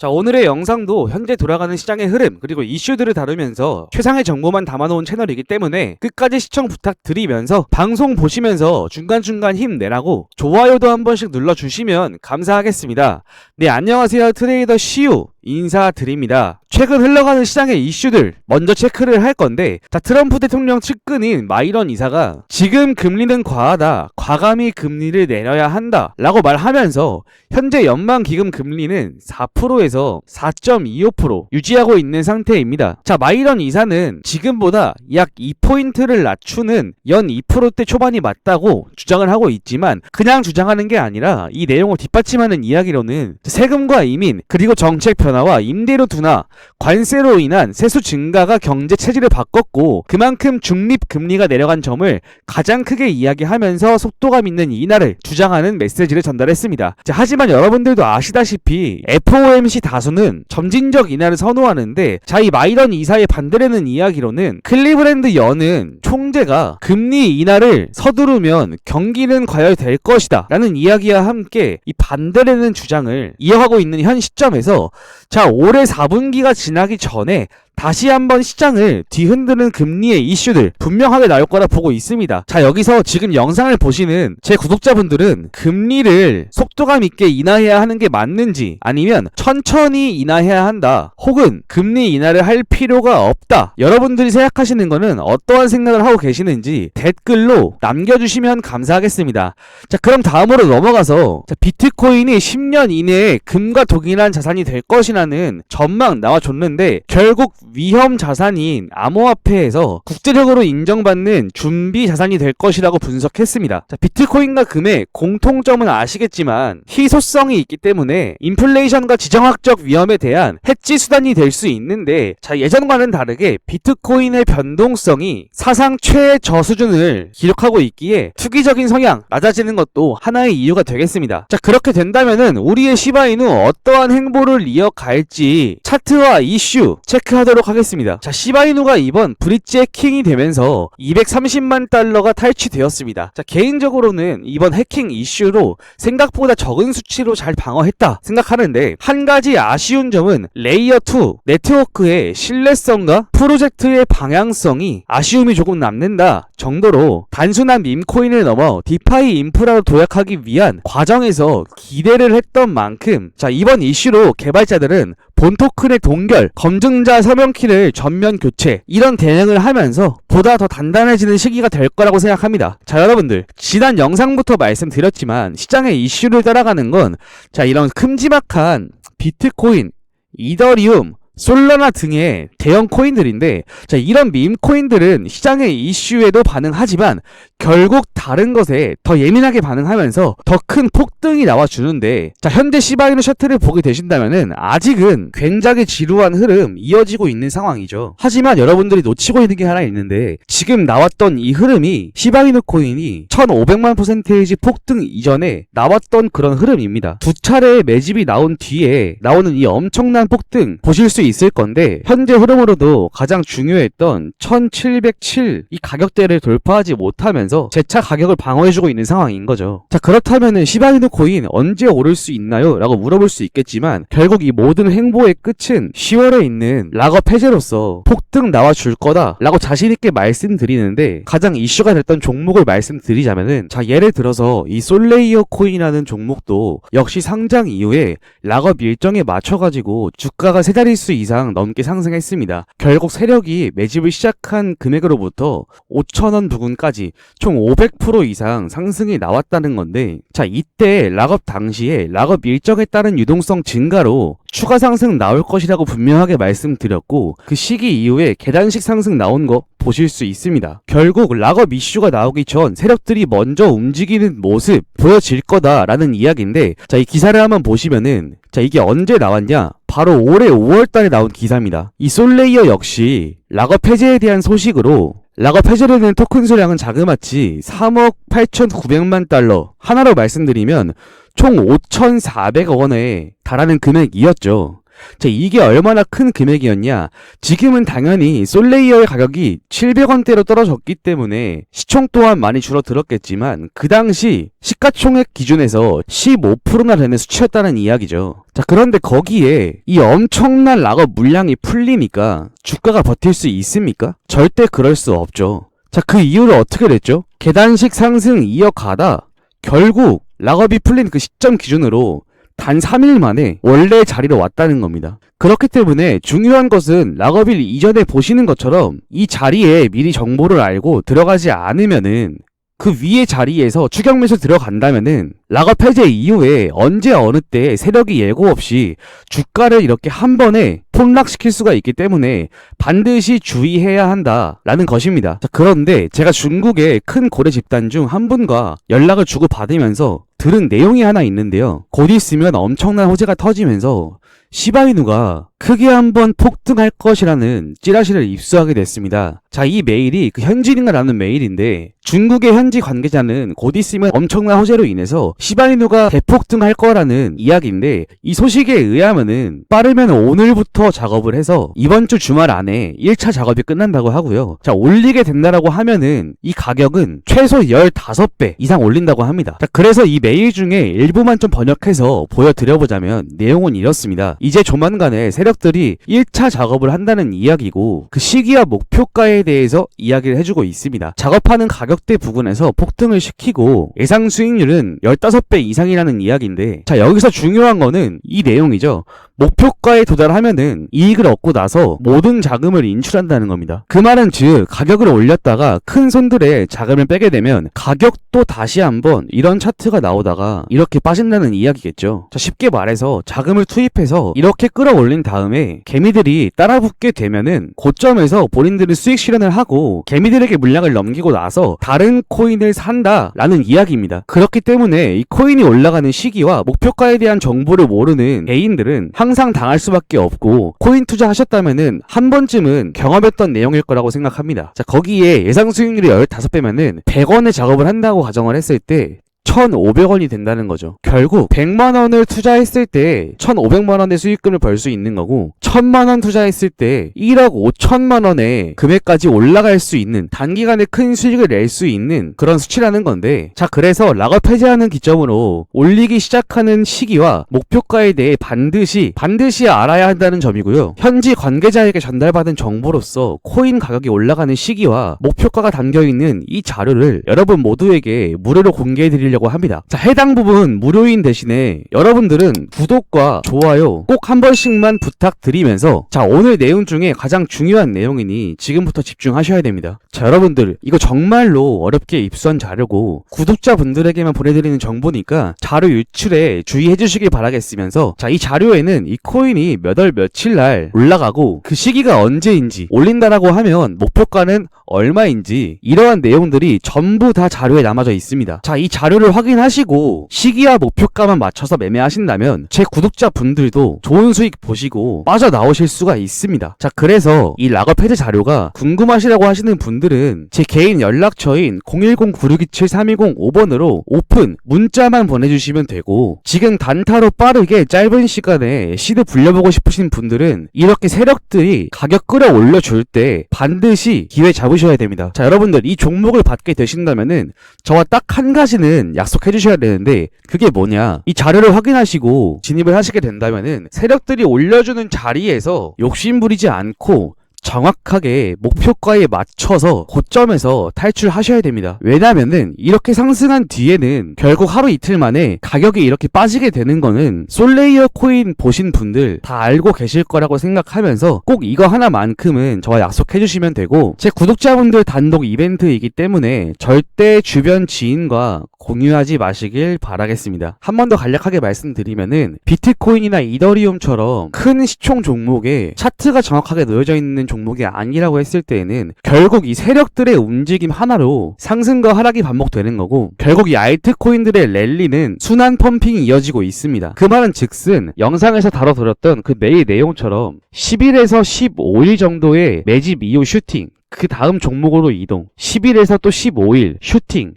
자, 오늘의 영상도 현재 돌아가는 시장의 흐름, 그리고 이슈들을 다루면서 최상의 정보만 담아놓은 채널이기 때문에 끝까지 시청 부탁드리면서 방송 보시면서 중간중간 힘내라고 좋아요도 한 번씩 눌러주시면 감사하겠습니다. 네, 안녕하세요. 트레이더 시우 인사드립니다. 최근 흘러가는 시장의 이슈들 먼저 체크를 할 건데 자, 트럼프 대통령 측근인 마이런 이사가 지금 금리는 과하다. 과감히 금리를 내려야 한다. 라고 말하면서 현재 연방기금 금리는 4%에서 4.25% 유지하고 있는 상태입니다. 자, 마이런 이사는 지금보다 약 2포인트를 낮추는 연 2%대 초반이 맞다고 주장을 하고 있지만 그냥 주장하는 게 아니라 이 내용을 뒷받침하는 이야기로는 세금과 이민 그리고 정책 변화 와 임대료 둔화 관세로 인한 세수 증가가 경제 체질을 바꿨고 그만큼 중립 금리가 내려간 점을 가장 크게 이야기하면서 속도감 있는 인하를 주장하는 메시지를 전달했습니다. 자, 하지만 여러분들도 아시다시피 FOMC 다수는 점진적 인하를 선호하는데 자, 이 마이런 이사의 반대되는 이야기로는 클리브랜드 연은 총재가 금리 인하를 서두르면 경기는 과열될 것이다 라는 이야기와 함께 이 반대되는 주장을 이어가고 있는 현 시점에서 자, 올해 4분기가 지 나기 전에 다시 한번 시장을 뒤흔드는 금리의 이슈들 분명하게 나올 거라 보고 있습니다. 자, 여기서 지금 영상을 보시는 제 구독자분들은 금리를 속도감 있게 인하해야 하는 게 맞는지 아니면 천천히 인하해야 한다. 혹은 금리 인하를 할 필요가 없다. 여러분들이 생각하시는 거는 어떠한 생각을 하고 계시는지 댓글로 남겨주시면 감사하겠습니다. 자, 그럼 다음으로 넘어가서 자, 비트코인이 10년 이내에 금과 동일한 자산이 될 것이라는 전망 나와줬는데 결국 위험 자산인 암호화폐에서 국제적으로 인정받는 준비 자산이 될 것이라고 분석했습니다. 자, 비트코인과 금의 공통점은 아시겠지만 희소성이 있기 때문에 인플레이션과 지정학적 위험에 대한 해지 수단이 될 수 있는데 자, 예전과는 다르게 비트코인의 변동성이 사상 최애 저수준을 기록하고 있기에 투기적인 성향 낮아지는 것도 하나의 이유가 되겠습니다. 자, 그렇게 된다면은 우리의 시바이누 어떠한 행보를 이어갈지 차트와 이슈 체크하도록 하겠습니다. 자, 시바이누가 이번 브릿지 해킹이 되면서 230만 달러가 탈취되었습니다. 자, 개인적으로는 이번 해킹 이슈로 생각보다 적은 수치로 잘 방어했다 생각하는데 한 가지 아쉬운 점은 레이어 2 네트워크의 신뢰성과 프로젝트의 방향성이 아쉬움이 조금 남는다 정도로 단순한 밈코인을 넘어 디파이 인프라로 도약하기 위한 과정에서 기대를 했던 만큼 자 이번 이슈로 개발자들은 본 토큰의 동결, 검증자 서명 키를 전면 교체 이런 대응을 하면서 보다 더 단단해지는 시기가 될 거라고 생각합니다. 자 여러분들 지난 영상부터 말씀드렸지만 시장의 이슈를 따라가는 건 자 이런 큼지막한 비트코인, 이더리움, 솔라나 등의 대형 코인들인데 자 이런 밈 코인들은 시장의 이슈에도 반응하지만 결국 다른 것에 더 예민하게 반응하면서 더 큰 폭등이 나와주는데 자 현재 시바이누 셔틀을 보게 되신다면은 아직은 굉장히 지루한 흐름 이어지고 있는 상황이죠. 하지만 여러분들이 놓치고 있는 게 하나 있는데 지금 나왔던 이 흐름이 시바이누 코인이 1500만 퍼센테이지 폭등 이전에 나왔던 그런 흐름입니다. 두 차례의 매집이 나온 뒤에 나오는 이 엄청난 폭등 보실 수 있을 건데 현재 흐름으로도 가장 중요했던 1707 이 가격대를 돌파하지 못하면 서 재차 가격을 방어해주고 있는 상황인 거죠. 자 그렇다면은 시바이누 코인 언제 오를 수 있나요? 라고 물어볼 수 있겠지만 결국 이 모든 행보의 끝은 10월에 있는 락업 해제로서 폭등 나와줄 거다 라고 자신있게 말씀드리는데 가장 이슈가 됐던 종목을 말씀드리자면은 자 예를 들어서 이 솔레이어 코인이라는 종목도 역시 상장 이후에 락업 일정에 맞춰가지고 주가가 세 자릿수 이상 넘게 상승했습니다. 결국 세력이 매집을 시작한 금액으로부터 5천원 부근까지 총 500% 이상 상승이 나왔다는 건데 자 이때 락업 당시에 락업 일정에 따른 유동성 증가로 추가 상승 나올 것이라고 분명하게 말씀드렸고 그 시기 이후에 계단식 상승 나온 거 보실 수 있습니다. 결국 락업 이슈가 나오기 전 세력들이 먼저 움직이는 모습 보여질 거다라는 이야기인데 자 이 기사를 한번 보시면은 자 이게 언제 나왔냐 바로 올해 5월 달에 나온 기사입니다. 이 솔레이어 역시 락업 해제에 대한 소식으로 락업 해제되는 토큰 수량은 자그마치 3억 8,900만 달러 하나로 말씀드리면 총 5,400억 원에 달하는 금액이었죠. 자, 이게 얼마나 큰 금액이었냐? 지금은 당연히 솔레이어의 가격이 700원대로 떨어졌기 때문에 시총 또한 많이 줄어들었겠지만 그 당시 시가총액 기준에서 15%나 되는 수치였다는 이야기죠. 자, 자, 그런데 거기에 이 엄청난 락업 물량이 풀리니까 주가가 버틸 수 있습니까? 절대 그럴 수 없죠. 자, 그 이유를 어떻게 됐죠? 계단식 상승 이어가다 결국 락업이 풀린 그 시점 기준으로 단 3일 만에 원래 자리로 왔다는 겁니다. 그렇기 때문에 중요한 것은 락업일 이전에 보시는 것처럼 이 자리에 미리 정보를 알고 들어가지 않으면은 그 위의 자리에서 추격 매수 들어간다면은 락업 해제 이후에 언제 어느 때 세력이 예고 없이 주가를 이렇게 한 번에 폭락시킬 수가 있기 때문에 반드시 주의해야 한다라는 것입니다. 자, 그런데 제가 중국의 큰 고래 집단 중 한 분과 연락을 주고 받으면서 들은 내용이 하나 있는데요. 곧 있으면 엄청난 호재가 터지면서 시바이누가 크게 한번 폭등할 것이라는 찌라시를 입수하게 됐습니다. 자, 이 메일이 그 현진인가라는 메일인데 중국의 현지 관계자는 곧 있으면 엄청난 호재로 인해서 시바이누가 대폭등할 거라는 이야기인데 이 소식에 의하면은 빠르면 오늘부터 작업을 해서 이번 주 주말 안에 1차 작업이 끝난다고 하고요. 자, 올리게 된다라고 하면은 이 가격은 최소 15배 이상 올린다고 합니다. 자, 그래서 이 메일 중에 일부만 좀 번역해서 보여드려보자면 내용은 이렇습니다. 이제 조만간에 세력들이 1차 작업을 한다는 이야기고 그 시기와 목표가에 대해서 이야기를 해주고 있습니다. 작업하는 가격대 부근에서 폭등을 시키고 예상 수익률은 15배 이상이라는 이야기인데 자 여기서 중요한 거는 이 내용이죠. 목표가에 도달하면은 이익을 얻고 나서 모든 자금을 인출한다는 겁니다. 그 말은 즉 가격을 올렸다가 큰 손들의 자금을 빼게 되면 가격도 다시 한번 이런 차트가 나오다가 이렇게 빠진다는 이야기겠죠. 자 쉽게 말해서 자금을 투입해서 이렇게 끌어올린 다음에 개미들이 따라붙게 되면은 고점에서 본인들은 수익 실현을 하고 개미들에게 물량을 넘기고 나서 다른 코인을 산다라는 이야기입니다. 그렇기 때문에 이 코인이 올라가는 시기와 목표가에 대한 정보를 모르는 개인들은 항상 당할 수밖에 없고 코인 투자하셨다면은 한 번쯤은 경험했던 내용일 거라고 생각합니다. 자, 거기에 예상 수익률이 15배면은 100원의 작업을 한다고 가정을 했을 때 1,500원이 된다는 거죠. 결국 100만 원을 투자했을 때 1,500만 원의 수익금을 벌 수 있는 거고 1,000만 원 투자했을 때 1억 5천만 원의 금액까지 올라갈 수 있는 단기간에 큰 수익을 낼 수 있는 그런 수치라는 건데 자 그래서 락업 해제하는 기점으로 올리기 시작하는 시기와 목표가에 대해 반드시 반드시 알아야 한다는 점이고요. 현지 관계자에게 전달받은 정보로서 코인 가격이 올라가는 시기와 목표가가 담겨 있는 이 자료를 여러분 모두에게 무료로 공개해 드리려고 합니다. 자, 해당 부분 무료인 대신에 여러분들은 구독과 좋아요 꼭 한 번씩만 부탁드리면서 자, 오늘 내용 중에 가장 중요한 내용이니 지금부터 집중하셔야 됩니다. 자, 여러분들 이거 정말로 어렵게 입수한 자료고 구독자분들에게만 보내드리는 정보니까 자료 유출에 주의해 주시길 바라겠으면서 자, 이 자료에는 이 코인이 몇월 며칠 날 올라가고 그 시기가 언제인지 올린다라고 하면 목표가는 얼마인지 이러한 내용들이 전부 다 자료에 남아져 있습니다. 자, 이 자료를 확인하시고 시기와 목표가만 맞춰서 매매하신다면 제 구독자 분들도 좋은 수익 보시고 빠져나오실 수가 있습니다. 자, 그래서 이 락업 해제 자료가 궁금하시다고 하시는 분들은 제 개인 연락처인 010-9627-3205번으로 오픈 문자만 보내주시면 되고 지금 단타로 빠르게 짧은 시간에 시드 불려보고 싶으신 분들은 이렇게 세력들이 가격 끌어올려 줄 때 반드시 기회 잡으 셔야 됩니다. 자, 여러분들 이 종목을 받게 되신다면은 저와 딱 한 가지는 약속해 주셔야 되는데 그게 뭐냐? 이 자료를 확인하시고 진입을 하시게 된다면은 세력들이 올려주는 자리에서 욕심 부리지 않고 정확하게 목표가에 맞춰서 고점에서 탈출하셔야 됩니다. 왜냐면은 이렇게 상승한 뒤에는 결국 하루 이틀 만에 가격이 이렇게 빠지게 되는 거는 솔레이어 코인 보신 분들 다 알고 계실 거라고 생각하면서 꼭 이거 하나만큼은 저와 약속해 주시면 되고 제 구독자분들 단독 이벤트이기 때문에 절대 주변 지인과 공유하지 마시길 바라겠습니다. 한 번 더 간략하게 말씀드리면은 비트코인이나 이더리움처럼 큰 시총 종목에 차트가 정확하게 놓여져 있는 종 목이 아니라고 했을 때에는 결국 이 세력들의 움직임 하나로 상승과 하락이 반복되는 거고 결국 이 알트코인들의 랠리는 순환 펌핑이 이어지고 있습니다. 그 말은 즉슨 영상에서 다뤄드렸던 그 메일 내용처럼 10일에서 15일 정도의 매집 이후 슈팅 그 다음 종목으로 이동 10일에서 또 15일 슈팅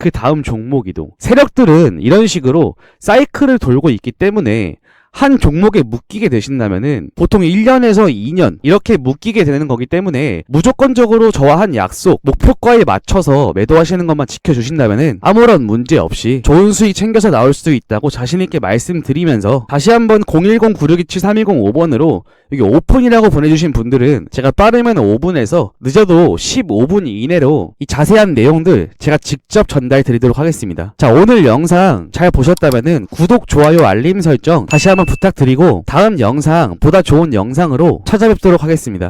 그 다음 종목 이동. 세력들은 이런 식으로 사이클을 돌고 있기 때문에 한 종목에 묶이게 되신다면은 보통 1년에서 2년 이렇게 묶이게 되는 거기 때문에 무조건적으로 저와 한 약속, 목표가에 맞춰서 매도하시는 것만 지켜주신다면은 아무런 문제 없이 좋은 수익 챙겨서 나올 수 있다고 자신있게 말씀드리면서 다시 한번 010-9627-3105번으로 여기 오픈이라고 보내주신 분들은 제가 빠르면 5분에서 늦어도 15분 이내로 이 자세한 내용들 제가 직접 전달 드리도록 하겠습니다. 자, 오늘 영상 잘 보셨다면은 구독, 좋아요, 알림 설정 다시 한번 부탁드리고 다음 영상 보다 좋은 영상으로 찾아뵙도록 하겠습니다.